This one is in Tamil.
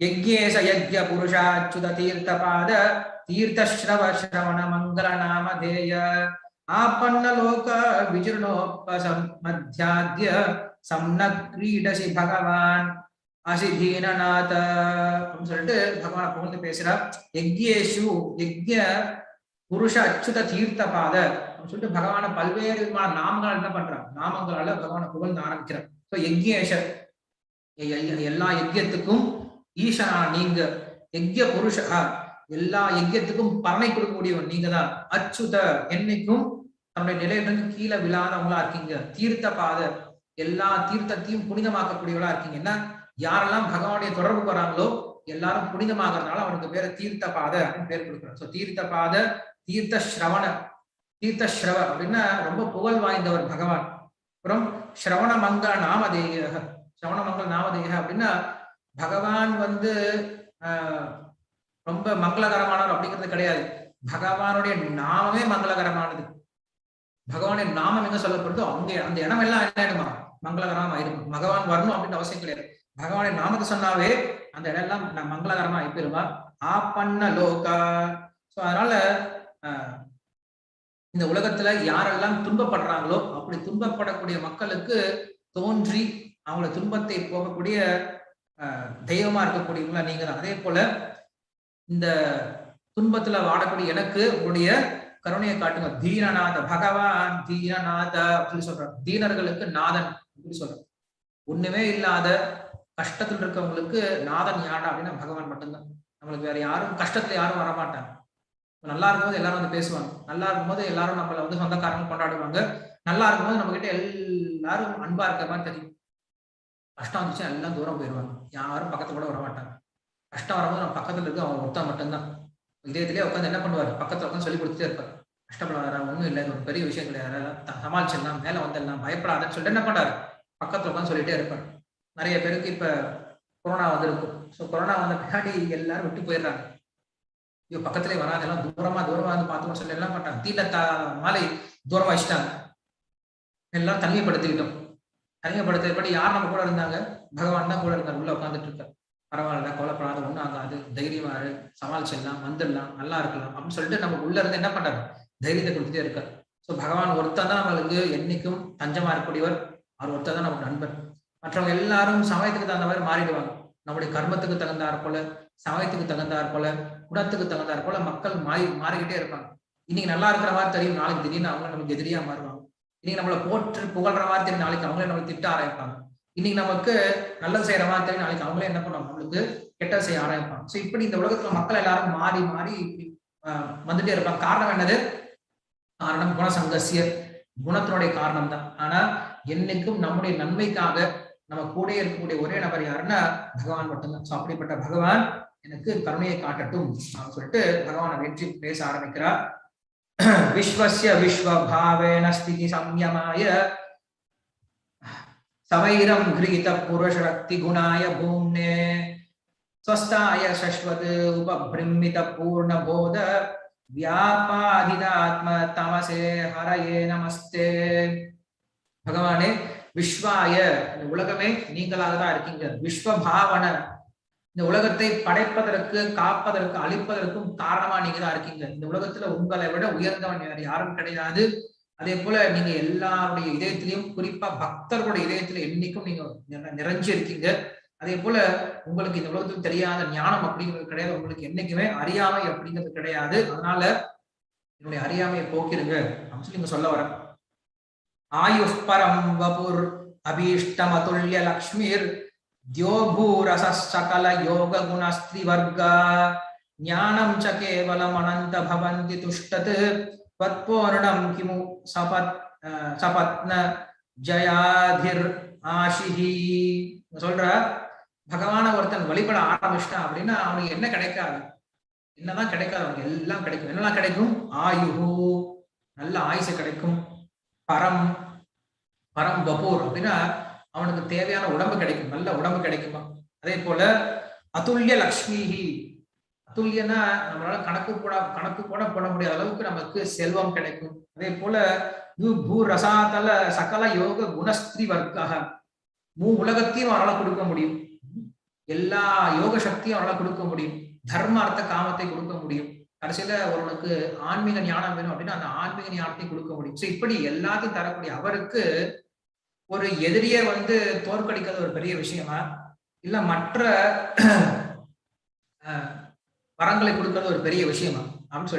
யஜ்ஞேச யஜ்ய புருஷாச்சுத தீர்த்தபாத தீர்த்தஸ்ரவ ஸ்ரவண மங்கள நாமதேய ஆபன்னலோக லோக விஜுர்ணோப்பசம் மத்தியாத்ய சம்ன கிரீடசி பகவான் அசிதீனநாத அப்படின்னு சொல்லிட்டு பகவான் புகழ்ந்து பேசுறார். யஜ்யேஷு யஜ்ய புருஷ அச்சுத தீர்த்தபாத அப்படின்னு சொல்லிட்டு பகவான பல்வேறு விதமான நாமங்கள் என்ன பண்றான் நாமங்களால பகவான புகழ்ந்து ஆரம்பிக்கிறார். ஸோ யஜ்யேஷ எல்லா யஜ்யத்துக்கும் ஈசனா நீங்க யஜ்ய புருஷா எல்லா யஜ்யத்துக்கும் பலனை கொடுக்கக்கூடியவன் நீங்க தான் அச்சுத என்னைக்கும் தன்னுடைய நிலையிலிருந்து கீழே விழாதவங்களா இருக்கீங்க. தீர்த்த பாத எல்லா தீர்த்தத்தையும் புனிதமாக்கக்கூடியவளா இருக்கீங்க. என்ன? யாரெல்லாம் பகவானுடைய தொடர்பு வராங்களோ எல்லாரும் புனிதமாகறதுனால அவனுக்கு பேர தீர்த்த பாத அப்படின்னு பேர் கொடுக்குறான். ஸோ தீர்த்த பாத தீர்த்த ஸ்ரவண தீர்த்த ஸ்ரவ அப்படின்னா ரொம்ப புகழ் வாய்ந்தவர் பகவான். அப்புறம் ஸ்ரவண மங்க நாமதேய ஸ்ரவண மங்க நாமதேய அப்படின்னா பகவான் வந்து ரொம்ப மங்களகரமானவர் அப்படிங்கிறது கிடையாது. பகவானுடைய நாமமே மங்களகரமானது. பகவானுடைய நாமம் எங்க சொல்லப்படுதோ அங்க அந்த இடம் எல்லாம் என்ன ஆயிடுமா மங்களகரமா ஆயிடும் பகவான் வரணும் அப்படின்னு அவசியம் கிடையாது. பகவானுடைய நாமத்தை சொன்னாவே அந்த இடம் எல்லாம் நான் மங்களகரமா ஆயிப்பெருமா ஆப்பண்ண லோகா. ஸோ அதனால இந்த உலகத்துல யாரெல்லாம் துன்பப்படுறாங்களோ அப்படி துன்பப்படக்கூடிய மக்களுக்கு தோன்றி அவங்கள துன்பத்தை போகக்கூடிய தெய்வமா இருக்கக்கூடியவங்களா நீங்க தான் அதே போல இந்த துன்பத்துல வாடக்கூடிய எனக்கு உங்களுடைய கருணையை காட்டுங்க. தீனநாத பகவான் தீனநாத அப்படின்னு சொல்றார். தீனர்களுக்கு நாதன் அப்படின்னு சொல்றார். ஒண்ணுமே இல்லாத கஷ்டத்தில் இருக்கவங்களுக்கு நாதன் யாரா அப்படின்னா பகவான் மட்டும்தான். நம்மளுக்கு வேற யாரும் கஷ்டத்துல யாரும் வரமாட்டாங்க. நல்லா இருக்கும்போது எல்லாரும் வந்து பேசுவாங்க. நல்லா இருக்கும்போது எல்லாரும் நம்மள வந்து சொந்தக்காரங்க கொண்டாடுவாங்க. நல்லா இருக்கும்போது நம்ம கிட்ட எல்லாரும் அன்பா இருக்கிற மாதிரி தெரியும். கஷ்டம் வந்துச்சுன்னா எல்லாம் தூரம் போயிடுவாங்க. யாரும் பக்கத்துல கூட வர மாட்டாங்க கஷ்டம் வரும்போது நம்ம பக்கத்துல இருக்கு அவன் ஒருத்தா மட்டும்தான். இதயத்திலே உட்காந்து என்ன பண்ணுவார்? பக்கத்துல உட்காந்து சொல்லி கொடுத்துட்டே இருப்பார். கஷ்டப்படாத ஒண்ணும் இல்லை. இது ஒரு பெரிய விஷயம் கிடையாது. சமாளிச்சிடலாம். மேல வந்துடலாம். பயப்படாதன்னு சொல்லிட்டு என்ன பண்றாரு? பக்கத்துல உட்காந்து சொல்லிட்டே இருப்பார். நிறைய பேருக்கு இப்ப கொரோனா வந்திருக்கும். ஸோ கொரோனா வந்த பின்னாடி எல்லாரும் விட்டு போயிடுறாங்க. ஐயோ பக்கத்துலேயே வராது எல்லாம் தூரமா தூரமா வந்து பார்த்துக்கணும் சொல்லி எல்லாம் பண்றாங்க? தீல மாலை தூரமா வச்சுட்டாங்க. எல்லாம் தனிமைப்படுத்திக்கிட்டோம். தனிமைப்படுத்தியபடி யார் நம்ம கூட இருந்தாங்க? பகவான் தான் கூட இருந்தார். உள்ள உட்காந்துட்டு இருக்கார் பரவாயில்ல கவலைப்படாத ஒன்றும் ஆகாது. தைரியமா சமாளிச்சிடலாம் வந்துடலாம் நல்லா இருக்கலாம் அப்படின்னு சொல்லிட்டு நம்ம உள்ள இருந்து என்ன பண்றாரு தைரியத்தை கொடுத்துட்டே இருக்கார். ஸோ பகவான் ஒருத்தர் தான் நம்மளுக்கு என்னைக்கும் தஞ்சமா இருக்கக்கூடியவர். அவர் ஒருத்தர் தான் நமக்கு நண்பர். மற்றவங்க எல்லாரும் சமயத்துக்கு தகுந்த மாதிரி மாறிடுவாங்க. நம்முடைய கர்மத்துக்கு தகுந்தாற் போல சமயத்துக்கு தகுந்தாற் போல குணத்துக்கு தகுந்தாற் போல மக்கள் மாறி மாறிக்கிட்டே இருப்பாங்க. இன்னைக்கு நல்லா இருக்கிற மாதிரி தெரியும். நாளைக்கு திடீர்னு அவங்க நமக்கு எதிரியா மாறுவாங்க. இன்னைக்கு நம்மளை போற்று புகழ்ற மாதிரி தெரியும் நாளைக்கு அவங்களே நம்மளை திட்ட ஆரம்பிப்பாங்க. இன்னைக்கு நமக்கு நல்லது செய்யற மாதிரி தெரியும் நாளைக்கு அவங்களே என்ன பண்ணுவாங்க? நம்மளுக்கு கெட்டது செய்ய ஆரம்பிப்பாங்க. ஸோ இப்படி இந்த உலகத்துல மக்கள் எல்லாரும் மாறி மாறி வந்துட்டே இருப்பாங்க. காரணம் என்னது? காரணம் குணசங்கசிய குணத்தினுடைய காரணம் தான் ஆனா என்னைக்கும் நம்முடைய நன்மைக்காக நம்ம கூட இருக்கக்கூடிய ஒரே நபர் யாருன்னா பகவான் மட்டும்தான். ஸோ அப்படிப்பட்ட பகவான் எனக்கு கருணையை காட்டட்டும் அப்படின்னு சொல்லிட்டு பகவானை வெற்றி பேச ஆரம்பிக்கிறார். விஸ்வசிய விஸ்வபாவேன ஸ்திதி சம்யமாய சவைரம் கிரீத புருஷரக்தி குணாய பூம்னே ஸ்வஸ்தாய சஸ்வத் உபபிரமித பூர்ணபோத வியாபாதிதாத்ம தமசே ஹரயே நமஸ்தே பகவானே விஸ்வாய இந்த உலகமே நீங்களாக தான் இருக்கீங்க விஸ்வபாவன இந்த உலகத்தை படைப்பதற்கு காப்பதற்கு அழிப்பதற்கும் காரணமா நீங்க தான் இருக்கீங்க. இந்த உலகத்துல உங்களை விட உயர்ந்தவன் வேற யாரும் கிடையாது. அதே போல நீங்க எல்லாருடைய இதயத்திலையும் குறிப்பா பக்தர்களுடைய இதயத்துல என்னைக்கும் நீங்க நிற- நிறைஞ்சு இருக்கீங்க. அதே போல உங்களுக்கு இந்த உலகத்துக்கு தெரியாத ஞானம் அப்படிங்கிறது கிடையாது. உங்களுக்கு என்னைக்குமே அறியாமை அப்படிங்கிறது கிடையாது. அதனால என்னுடைய அறியாமையை போக்கிருங்க அப்படின்னு சொல்லி நீங்க சொல்ல வர ஆயுஷ் பரம் வபுர் அபீஷ்டமதுல்ய லக்ஷ்மிர் தியோபூரச சகல யோக குணஸ்திரிவர்கா ஞானம் ச கேவலம் அனந்த பவந்தி துஷ்டத் त्वत्पूर्णं किमु सपत् அஹ், சபத்ன ஜயாதிர் ஆஷிஹி சொல்ற பகவான ஒருத்தன் வழிபட ஆரம்பிச்சிட்டான் அப்படின்னா அவனுக்கு என்ன கிடைக்காது என்னதான் கிடைக்காது அவனுக்கு எல்லாம் கிடைக்கும் என்னெல்லாம் கிடைக்கும் ஆயுஹு நல்ல ஆயுசு கிடைக்கும் பரம் பரம் பபூர் அப்படின்னா அவனுக்கு தேவையான உடம்பு கிடைக்கும் நல்ல உடம்பு கிடைக்குமா? அதே போல அதுல்ய லக்ஷ்மிஹி. அதுல்யனா நம்மளால கணக்கு போட கணக்கு போட போட முடியாத அளவுக்கு நமக்கு செல்வம் கிடைக்கும். அதே போல பூ ரசாதல சகல யோக குணஸ்திரி வர்க்காக மூ உலகத்தையும் அவரால் கொடுக்க முடியும். எல்லா யோக சக்தியும் அவரால் கொடுக்க முடியும். தர்ம அர்த்த காமத்தை கொடுக்க முடியும். கடைசியில ஒருவனுக்கு ஆன்மீக ஞானம் வேணும் அப்படின்னா அந்த ஆன்மீக ஞானத்தையும் கொடுக்க முடியும். இப்படி எல்லாத்தையும் தரக்கூடிய அவருக்கு ஒரு எதிரிய வந்து தோற்கடிக்கிறது ஒரு பெரிய விஷயமா? இல்ல மற்ற வரங்களை கொடுக்கறது ஒரு பெரிய விஷயமா? அப்படின்னு சொல்லி